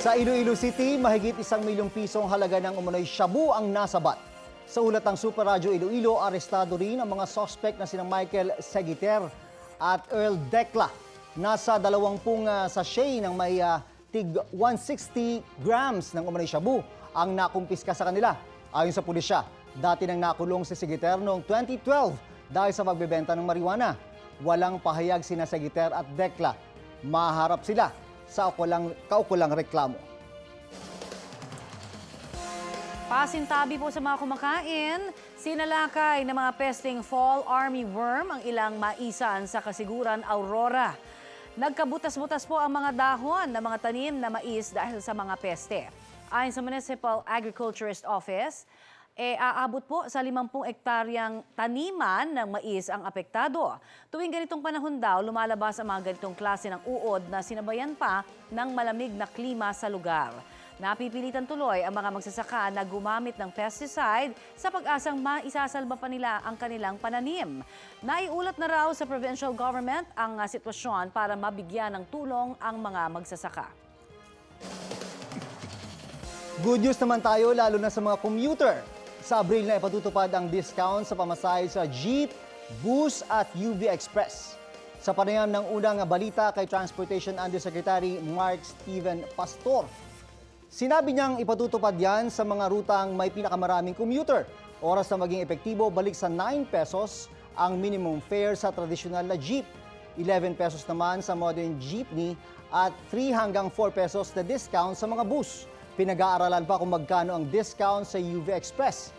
Sa Iloilo City, mahigit isang milyong pisong halaga ng umunoy shabu ang nasabat. Sa ulat ng Super Radyo Iloilo, arestado rin ang mga suspect na sinang Michael Segiter at Earl Decla. Nasa dalawampung uh, sachet ng may ah, tig 160 grams ng umunoy shabu ang nakumpiska sa kanila. Ayon sa pulisya, dati nang nakulong si Segiter noong 2012 dahil sa pagbebenta ng marijuana. Walang pahayag sina Segiter at Decla. Maharap sila sa kaukulang, kaukulang reklamo. Pasintabi po sa mga kumakain, sinalakay ng mga pesting fall army worm ang ilang maisan sa kasiguran Aurora. Nagkabutas-butas po ang mga dahon ng mga tanim na mais dahil sa mga peste. Ayon sa Municipal Agriculturist Office, e aabot po sa 50 ektaryang taniman ng mais ang apektado. Tuwing ganitong panahon daw, lumalabas ang mga ganitong klase ng uod na sinabayan pa ng malamig na klima sa lugar. Napipilitan tuloy ang mga magsasaka na gumamit ng pesticide sa pag-asang maisasalba pa nila ang kanilang pananim. Naiulat na raw sa provincial government ang ah, sitwasyon para mabigyan ng tulong ang mga magsasaka. Good news naman tayo lalo na sa mga commuter. Sa Abril na ipatutupad ang discount sa pamasahe sa Jeep, Bus at UV Express. Sa panayam ng unang balita kay Transportation Undersecretary Mark Steven Pastor, sinabi niyang ipatutupad yan sa mga rutang may pinakamaraming commuter. Oras na maging epektibo, balik sa 9 pesos ang minimum fare sa tradisyonal na jeep. 11 pesos naman sa modern jeepney at 3 hanggang 4 pesos na discount sa mga bus. Pinag-aaralan pa kung magkano ang discount sa UV Express.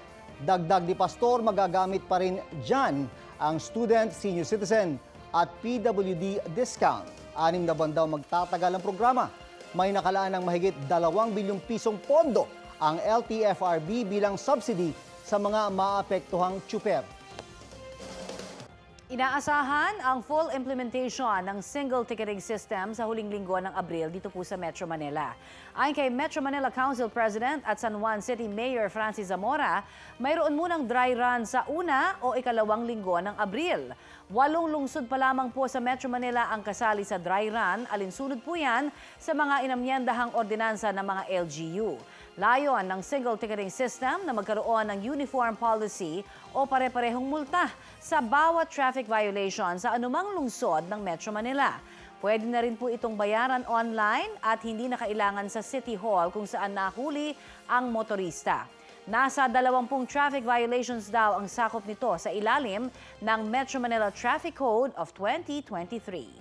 Dagdag ni Pastor, magagamit pa rin dyan ang student, senior citizen at PWD discount. Anim na buwan daw magtatagal ang programa. May nakalaan ng mahigit 2 bilyong pisong pondo ang LTFRB bilang subsidy sa mga maapektuhang tsuper. Inaasahan ang full implementation ng single ticketing system sa huling linggo ng Abril dito po sa Metro Manila. Ayon kay Metro Manila Council President at San Juan City Mayor Francis Zamora, mayroon munang dry run sa una o ikalawang linggo ng Abril. Walong lungsod pa lamang po sa Metro Manila ang kasali sa dry run, alinsunod po yan sa mga inamyendahang ordinansa ng mga LGU. Layon ng single ticketing system na magkaroon ng uniform policy o pare-parehong multa sa bawat traffic violation sa anumang lungsod ng Metro Manila. Pwede na rin po itong bayaran online at hindi na kailangan sa City Hall kung saan nahuli ang motorista. Nasa 20 traffic violations daw ang sakop nito sa ilalim ng Metro Manila Traffic Code of 2023.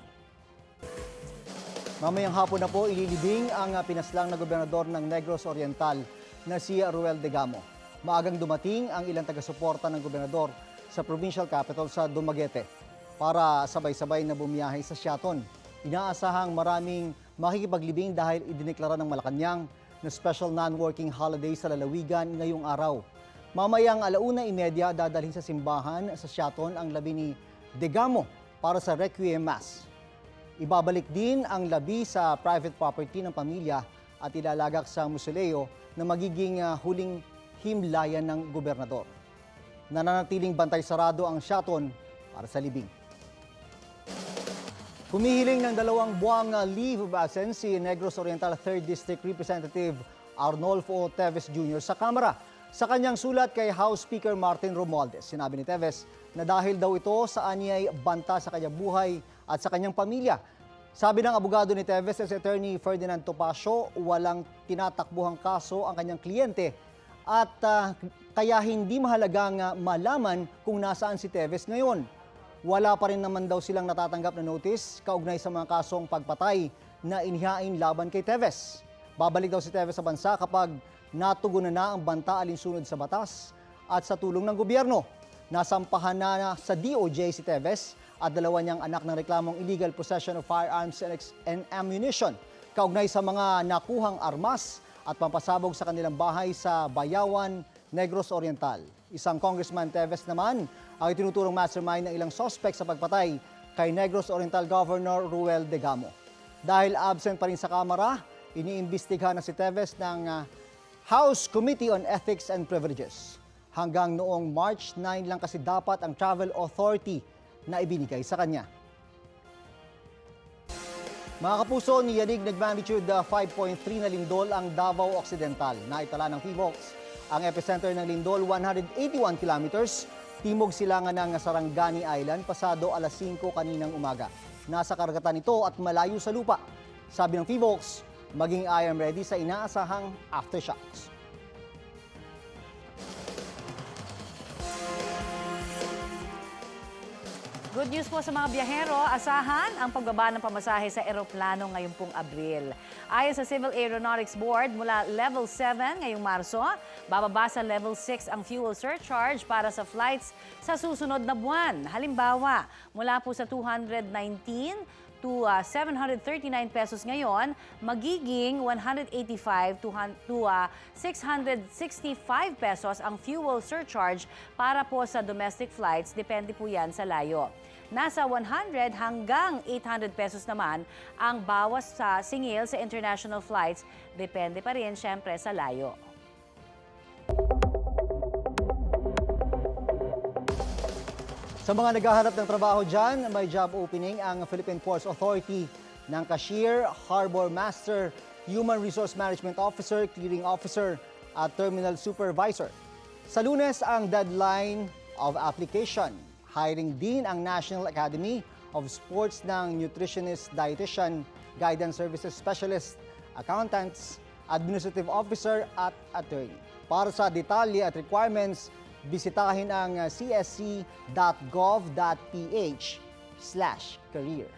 Mamayang hapon na po ililibing ang ah, pinaslang na gobernador ng Negros Oriental na si Ruel de Gamo. Maagang dumating ang ilang taga-suporta ng gobernador sa provincial capital sa Dumaguete para sabay-sabay na bumiyahe sa Siaton. Inaasahang maraming makikipaglibing dahil idineklara ng Malacanang na special non-working holiday sa lalawigan ngayong araw. Mamayang alauna imedya dadalhin sa simbahan sa Siaton ang labi ni Degamo para sa Requiem Mass. Ibabalik din ang labi sa private property ng pamilya at ilalagak sa musoleo na magiging ah, huling himlayan ng gobernador. Nananatiling bantay sarado ang Siaton para sa libing. Humihiling ng dalawang buwang ah, leave of absence si Negros Oriental 3rd District Representative Arnolfo Teves Jr. sa Kamara. Sa kanyang sulat kay House Speaker Martin Romualdez, sinabi ni Teves na dahil daw ito sa anyay banta sa kanyang buhay at sa kanyang pamilya. Sabi ng abogado ni Teves as Attorney Ferdinand Topacio, walang tinatakbuhang kaso ang kanyang kliyente at ah, kaya hindi mahalagang ah, malaman kung nasaan si Teves ngayon. Wala pa rin naman daw silang natatanggap na notice kaugnay sa mga kasong pagpatay na inihain laban kay Teves. Babalik daw si Teves sa bansa kapag natugunan na ang banta alinsunod sa batas at sa tulong ng gobyerno. Nasampahan na sa DOJ si Teves at dalawa niyang anak ng reklamong illegal possession of firearms and, ammunition kaugnay sa mga nakuhang armas at pampasabog sa kanilang bahay sa Bayawan, Negros Oriental. Isang Congressman Teves naman ang itinuturong mastermind ng ilang sospek sa pagpatay kay Negros Oriental Governor Ruel de Gamo. Dahil absent pa rin sa Kamara, iniimbestigahan na si Teves ng ah, House Committee on Ethics and Privileges. Hanggang noong March 9 lang kasi dapat ang travel authority na ibinigay sa kanya. Mga kapuso, niyanig nag-magnitude uh, 5.3 na lindol ang Davao Occidental. Naitala ng PHIVOX. Ang epicenter ng lindol, 181 kilometers. Timog silangan ng Sarangani Island, pasado alas 5 kaninang umaga. Nasa karagatan ito at malayo sa lupa. Sabi ng PHIVOX, maging I am ready sa inaasahang aftershocks. Good news po sa mga biyahero, asahan ang pagbaba ng pamasahe sa eroplano ngayong pong Abril. Ayon sa Civil Aeronautics Board, mula level 7 ngayong Marso, bababa sa level 6 ang fuel surcharge para sa flights sa susunod na buwan. Halimbawa, mula po sa 219 to uh, 739 pesos ngayon, magiging 185 to, uh, 665 pesos ang fuel surcharge para po sa domestic flights. Depende po yan sa layo. Nasa 100 hanggang 800 pesos naman ang bawas sa singil sa international flights. Depende pa rin syempre sa layo. Sa mga naghahanap ng trabaho dyan, may job opening ang Philippine Ports Authority ng Cashier, Harbor Master, Human Resource Management Officer, Clearing Officer at Terminal Supervisor. Sa lunes ang deadline of application. Hiring din ang National Academy of Sports ng Nutritionist, Dietitian, Guidance Services Specialist, Accountants, Administrative Officer at Attorney. Para sa detalye at requirements, bisitahin ang uh, csc.gov.ph slash career.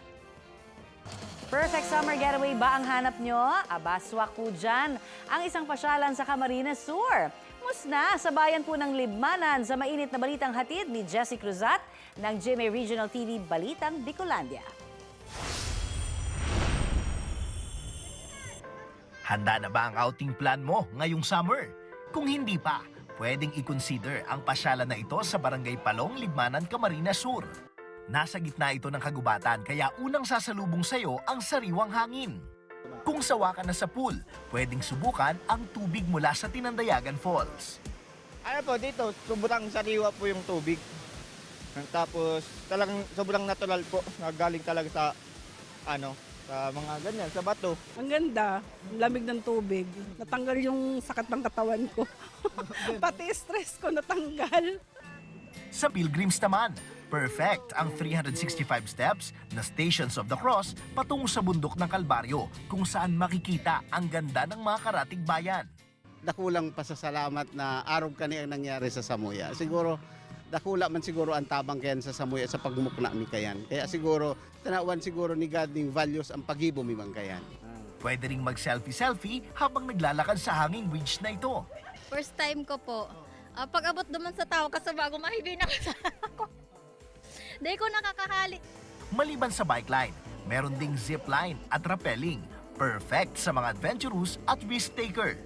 Perfect summer getaway ba ang hanap nyo? Aba, swak po dyan. Ang isang pasyalan sa Camarines Sur. Musna sa bayan po ng Libmanan sa mainit na balitang hatid ni Jessie Cruzat ng GMA Regional TV Balitang Bicolandia. Handa na ba ang outing plan mo ngayong summer? Kung hindi pa, pwedeng i-consider ang pasyalan na ito sa Barangay Palong, Libmanan, Camarines Sur. Nasa gitna ito ng kagubatan kaya unang sasalubong sa'yo ang sariwang hangin. Kung sawa ka na sa pool, pwedeng subukan ang tubig mula sa Tinandayagan Falls. Ano po, dito, sobrang sariwa po yung tubig. Tapos, talagang sobrang natural po. Nagaling talaga sa, ano, sa mga ganyan, sa bato. Ang ganda, ang lamig ng tubig. Natanggal yung sakit ng katawan ko. Pati stress ko natanggal. Sa Pilgrims naman, perfect ang 365 steps na Stations of the Cross patungo sa bundok ng Kalbaryo kung saan makikita ang ganda ng mga karatig bayan. dakulang pasasalamat na araw kani ang nangyari sa Samuya. Siguro dakula man siguro ang tabang kayan sa Samuya sa pagmukna mi kayan. Kaya siguro tanawan siguro ni God ning values ang pagibo mi man kayan. Pwede ring mag-selfie-selfie habang naglalakad sa hanging bridge na ito. First time ko po. Ah, pag abot duman sa tao kasi bago mahibay na ako. Di ko nakakahali. Maliban sa bike line, meron ding zip line at rappelling. Perfect sa mga adventurous at risk taker.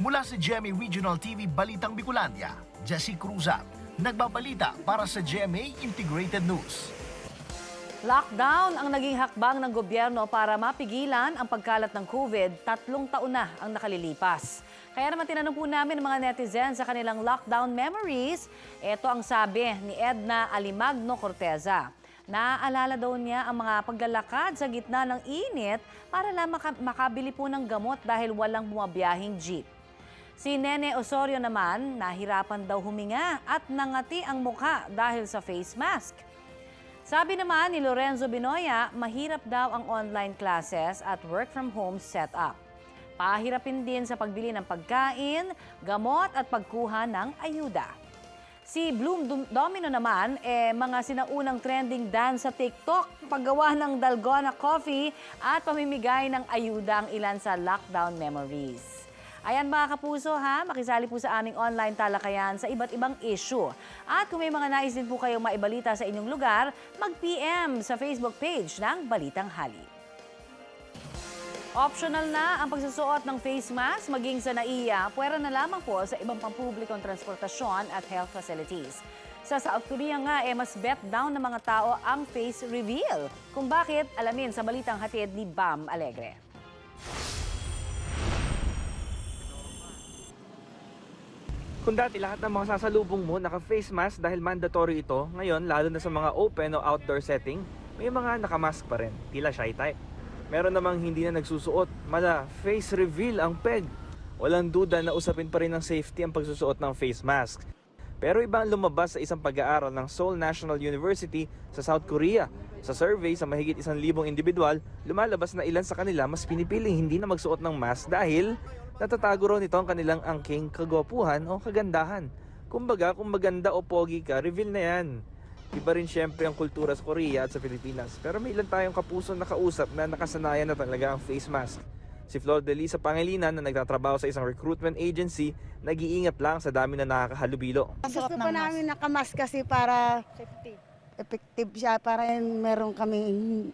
Mula sa GMA Regional TV Balitang Bicolandia, Jesse Cruzat, nagbabalita para sa GMA Integrated News. Lockdown ang naging hakbang ng gobyerno para mapigilan ang pagkalat ng COVID. Tatlong taon na ang nakalilipas. Kaya naman tinanong po namin ng mga netizens sa kanilang lockdown memories. Ito ang sabi ni Edna Alimagno Corteza. Naaalala daw niya ang mga paglalakad sa gitna ng init para lang maka- makabili po ng gamot dahil walang bumabiyahing jeep. Si Nene Osorio naman, nahirapan daw huminga at nangati ang mukha dahil sa face mask. Sabi naman ni Lorenzo Binoya, mahirap daw ang online classes at work from home setup. Pahirapin din sa pagbili ng pagkain, gamot at pagkuha ng ayuda. Si Bloom Dom- Domino naman, eh, mga sinaunang trending dance sa TikTok, paggawa ng Dalgona Coffee at pamimigay ng ayuda ang ilan sa lockdown memories. Ayan mga kapuso ha, makisali po sa aming online talakayan sa iba't ibang issue. At kung may mga nais din po kayong maibalita sa inyong lugar, mag-PM sa Facebook page ng Balitang Hali. Optional na ang pagsusuot ng face mask maging sa NAIA, pwera na lamang po sa ibang pampublikong transportasyon at health facilities. Sa South Korea nga, eh, mas bet down ng mga tao ang face reveal. Kung bakit, alamin sa balitang hatid ni Bam Alegre. Kung dati lahat ng mga sasalubong mo naka-face mask dahil mandatory ito, ngayon lalo na sa mga open o outdoor setting, may mga nakamask pa rin, tila shy type. Meron namang hindi na nagsusuot, mala face reveal ang peg. Walang duda na usapin pa rin ng safety ang pagsusuot ng face mask. Pero iba ang lumabas sa isang pag-aaral ng Seoul National University sa South Korea. Sa survey sa mahigit isang libong individual, lumalabas na ilan sa kanila mas pinipiling hindi na magsuot ng mask dahil natatago raw nito ang kanilang angking kagwapuhan o kagandahan. Kumbaga, kung maganda o pogi ka, reveal na yan. Iba rin syempre ang kultura sa Korea at sa Pilipinas. Pero may ilan tayong kapuso na kausap na nakasanayan na talaga ang face mask. Si Flor de Lisa Pangilinan na nagtatrabaho sa isang recruitment agency, nag-iingat lang sa dami na nakakahalubilo. Gusto pa namin nakamas kasi para effective siya para meron kami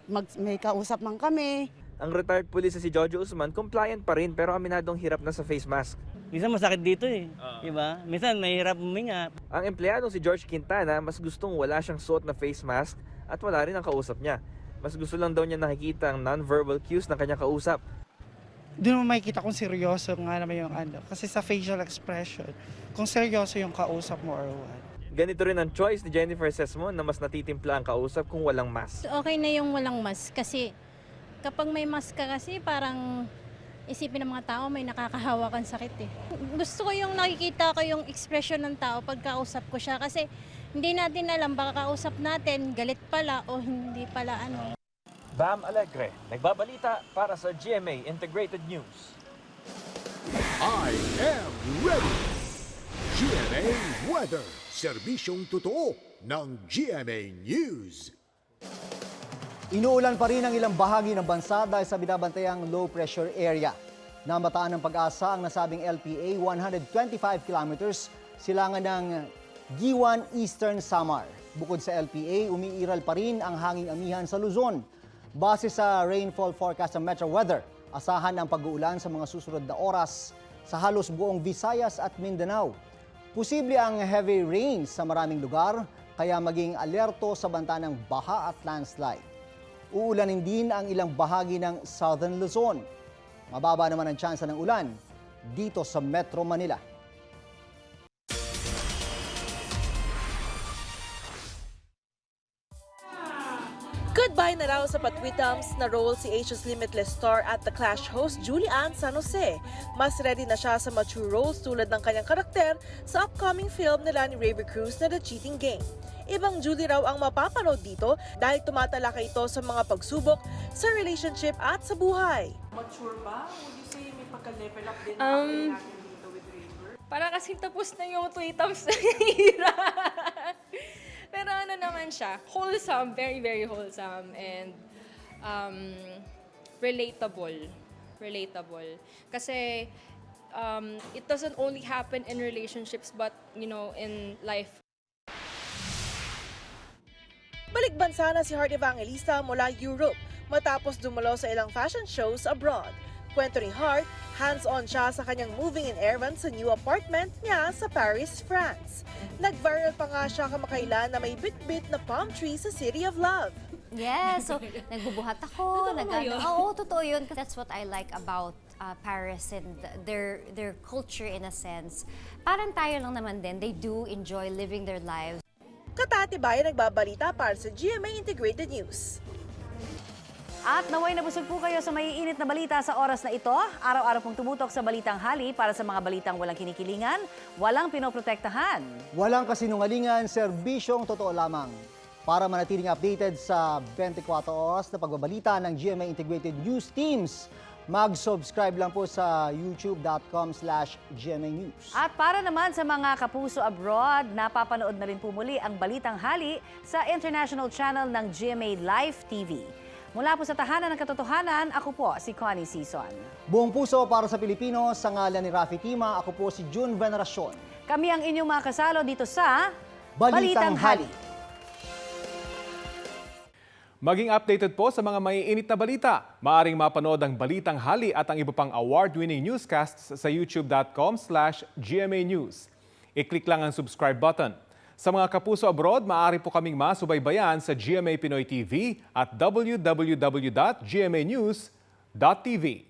mag, may kausap man kami. Ang retired police na si Jojo Usman, compliant pa rin pero aminadong hirap na sa face mask. Minsan masakit dito eh. Diba? Minsan mahirap huminga. Ang empleyadong si George Quintana, mas gustong wala siyang suot na face mask at wala rin ang kausap niya. Mas gusto lang daw niya nakikita ang non-verbal cues ng kanyang kausap. doon mo makikita kung seryoso nga naman yung ano. Kasi sa facial expression, kung seryoso yung kausap mo or what. Ganito rin ang choice ni Jennifer Sesmon na mas natitimpla ang kausap kung walang mask. Okay na yung walang mask kasi kapag may mask ka kasi parang isipin ng mga tao may nakakahawak ang sakit eh. Gusto ko yung nakikita ko yung expression ng tao pag kausap ko siya kasi hindi natin alam baka kausap natin galit pala o hindi pala ano. Bam Alegre, nagbabalita para sa GMA Integrated News. I am ready! GMA Weather, serbisyong totoo ng GMA News. Inuulan pa rin ang ilang bahagi ng bansa dahil sa binabantayang low pressure area. Namataan ng pag-asa ang nasabing LPA 125 kilometers silangan ng Giwan Eastern Samar. Bukod sa LPA, umiiral pa rin ang hanging amihan sa Luzon. Base sa rainfall forecast ng Metro Weather, asahan ang pag-uulan sa mga susunod na oras sa halos buong Visayas at Mindanao. Posible ang heavy rains sa maraming lugar, kaya maging alerto sa banta ng baha at landslide. Uulanin din ang ilang bahagi ng Southern Luzon. Mababa naman ang tsansa ng ulan dito sa Metro Manila. Sa patwitams na role si Asia's Limitless star at The Clash host Julie Ann San Jose. Mas ready na siya sa mature roles tulad ng kanyang karakter sa upcoming film nila ni Raver Cruz na The Cheating Game. Ibang Julie raw ang mapapanood dito dahil tumatalakay ito sa mga pagsubok sa relationship at sa buhay. Mature ba? Would you say may pagka-level up din Um, natin dito with Raver? Para kasi tapos na yung tweetums na hira. Pero ano naman siya, wholesome, very, very wholesome and um, relatable. Relatable. Kasi um, it doesn't only happen in relationships but, you know, in life Balik bansa na si Heart Evangelista mula Europe matapos dumalo sa ilang fashion shows abroad. Kwento ni Heart, hands-on siya sa kanyang moving in errands sa new apartment niya sa Paris, France. Nag-viral pa nga siya kamakailan na may bit-bit na palm tree sa City of Love. Yes, so nagbubuhat ako, nag Oo, totoo yun. That's what I like about uh, Paris and their their culture in a sense. Parang tayo lang naman din, they do enjoy living their lives. Katatibay nagbabalita para sa GMA Integrated News. At naway nabusog po kayo sa maiinit na balita sa oras na ito. Araw-araw pong tumutok sa Balitang Hali para sa mga balitang walang kinikilingan, walang pinoprotektahan. Walang kasinungalingan, serbisyong totoo lamang. Para manatiling updated sa 24 oras na pagbabalita ng GMA Integrated News Teams, mag-subscribe lang po sa youtube.com slash GMA News. At para naman sa mga kapuso abroad, napapanood na rin po muli ang Balitang Hali sa international channel ng GMA Live TV. Mula po sa Tahanan ng Katotohanan, ako po si Connie Sison. Buong puso para sa Pilipino, sa ngalan ni Rafi Tima, ako po si June Veneracion. Kami ang inyong mga kasalo dito sa Balitang Hali. Maging updated po sa mga maiinit na balita. Maaring mapanood ang Balitang Hali at ang iba pang award-winning newscasts sa youtube.com slash GMA News. I-click lang ang subscribe button. Sa mga kapuso abroad, maaari po kaming masubaybayan sa GMA Pinoy TV at www.gmanews.tv.